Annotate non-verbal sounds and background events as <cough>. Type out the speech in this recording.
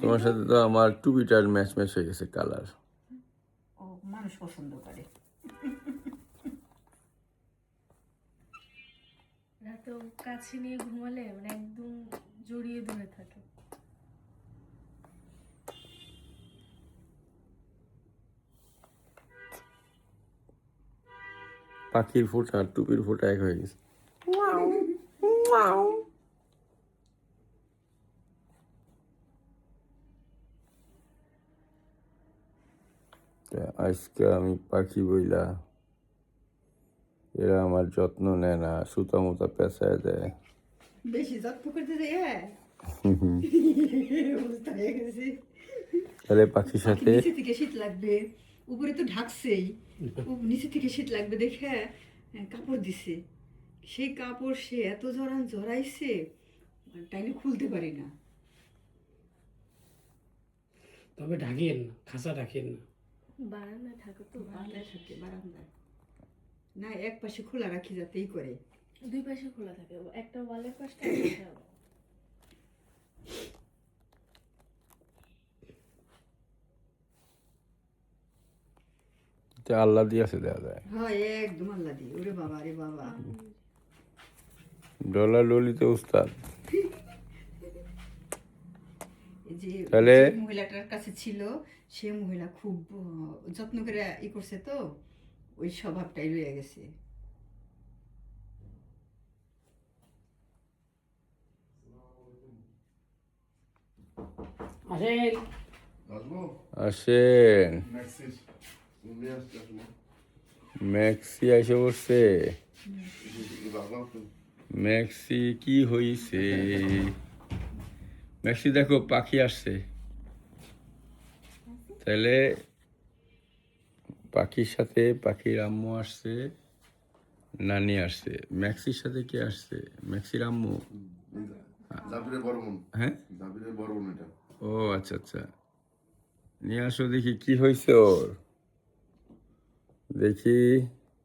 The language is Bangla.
তোমার সাথে তো আমার টুপিটার ম্যাচ ম্যাচ হয়ে গেছে কালার। ও মানুষ পছন্দ করে। রাতেও কাছে নিয়ে ঘুমালে মানে একদম জড়িয়ে ধরে থাকে। পাখির ফোঁটা আর টুপির ফোঁটা এক হয়ে গেছে। আজকে আমি পাখি বইলা এরা আমার যত্ন নেয় না সুতা মুতা পেঁচায় দেয়। বেশি যত্ন করতে যাই হ্যাঁ? অবস্থা তাহলে পাখির সাথে নিচে থেকে শীত লাগবে উপরে তো ঢাকছেই। নিচে থেকে শীত লাগবে দেখে হ্যাঁ, কাপড় দিছে। সেই কাপড় সে এত জড়ান জড়াইছে টাইনে খুলতে পারি না। তবে ঢাকেন না খাঁচা ঢাকেন না বারান্দায় থাকে তো বারান্দায় থাকে। বারান্দায় না এক পাশে খোলা রাখি যাতেই করে। দুই পাশে খোলা থাকে। একটা ওয়ালের পাশটা <coughs> এটা আল্লাহ দিয়েছে দেওয়া যায়। হয় একদম আল্লাহ দি ওরে বাবা রে বাবা। ডলার ললিতে উস্তাদ। <laughs> যে মহিলাটার কাছে ছিল সে মহিলা খুব যত্ন করে ই করছে তো ওই স্বভাবটাই রয়ে গেছে। আসেন। ম্যাক্সি এসে বসছে। ম্যাক্সি কি হইছে? ম্যাক্সি দেখো পাখি আসছে। তাহলে পাখির সাথে পাখির আম্মু আসছে নানি আসছে। ম্যাক্সির সাথে কে আসছে? ম্যাক্সির আম্মু? হ্যাঁ? ও আচ্ছা আচ্ছা। নিয়ে আসো দেখি কি হয়েছে ওর? দেখি।